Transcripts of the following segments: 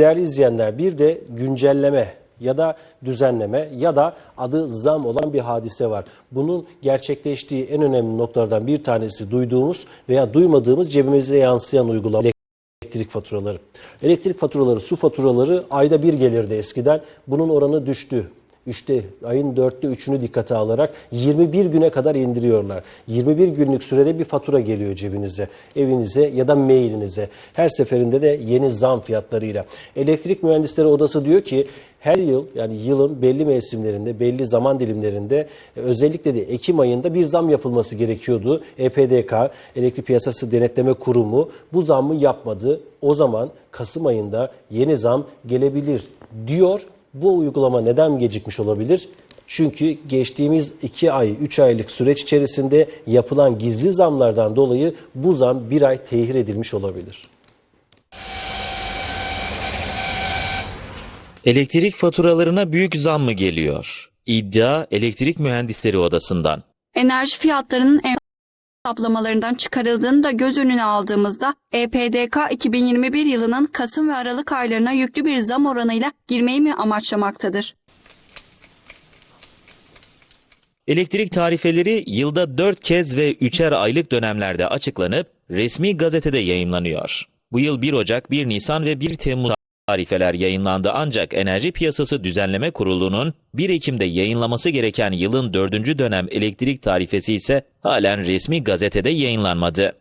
Değerli izleyenler bir de güncelleme ya da düzenleme ya da adı zam olan bir hadise var. Bunun gerçekleştiği en önemli noktalardan bir tanesi duyduğumuz veya duymadığımız cebimize yansıyan uygulama elektrik faturaları. Elektrik faturaları, su faturaları ayda bir gelirdi eskiden. Bunun oranı düştü. Üçte, ayın dörtte üçünü dikkate alarak 21 güne kadar indiriyorlar. 21 günlük sürede bir fatura geliyor cebinize, evinize ya da mailinize. Her seferinde de yeni zam fiyatlarıyla. Elektrik Mühendisleri Odası diyor ki her yıl yani yılın belli mevsimlerinde, belli zaman dilimlerinde e, özellikle de Ekim ayında bir zam yapılması gerekiyordu. EPDK, Elektrik Piyasası Denetleme Kurumu bu zammı yapmadı. O zaman Kasım ayında yeni zam gelebilir diyor. Bu uygulama neden gecikmiş olabilir? Çünkü geçtiğimiz 2 ay, 3 aylık süreç içerisinde yapılan gizli zamlardan dolayı bu zam bir ay tehir edilmiş olabilir. Elektrik faturalarına büyük zam mı geliyor? İddia Elektrik Mühendisleri Odası'ndan. Enerji fiyatlarının en hesaplamalarından çıkarıldığını da göz önüne aldığımızda EPDK 2021 yılının Kasım ve Aralık aylarına yüklü bir zam oranıyla girmeyi mi amaçlamaktadır? Elektrik tarifeleri yılda 4 kez ve 3'er aylık dönemlerde açıklanıp resmi gazetede yayımlanıyor. Bu yıl 1 Ocak, 1 Nisan ve 1 Temmuz tarifeler yayınlandı ancak Enerji Piyasası Düzenleme Kurulu'nun 1 Ekim'de yayınlaması gereken yılın 4. dönem elektrik tarifesi ise halen resmi gazetede yayınlanmadı.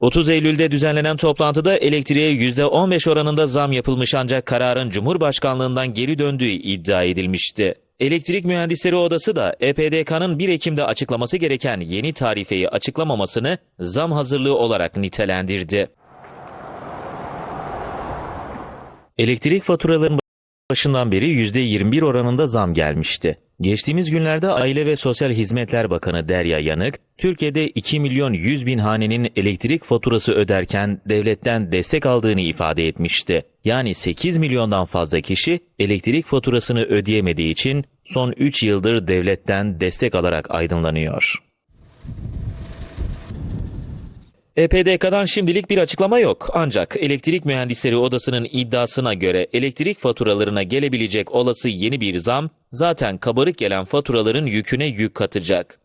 30 Eylül'de düzenlenen toplantıda elektriğe %15 oranında zam yapılmış ancak kararın Cumhurbaşkanlığından geri döndüğü iddia edilmişti. Elektrik Mühendisleri Odası da EPDK'nın 1 Ekim'de açıklaması gereken yeni tarifeyi açıklamamasını zam hazırlığı olarak nitelendirdi. Elektrik faturalarının başından beri %21 oranında zam gelmişti. Geçtiğimiz günlerde Aile ve Sosyal Hizmetler Bakanı Derya Yanık, Türkiye'de 2 milyon 100 bin hanenin elektrik faturası öderken devletten destek aldığını ifade etmişti. Yani 8 milyondan fazla kişi elektrik faturasını ödeyemediği için son 3 yıldır devletten destek alarak aydınlanıyor. EPDK'dan şimdilik bir açıklama yok. Ancak Elektrik Mühendisleri Odası'nın iddiasına göre elektrik faturalarına gelebilecek olası yeni bir zam zaten kabarık gelen faturaların yüküne yük katacak.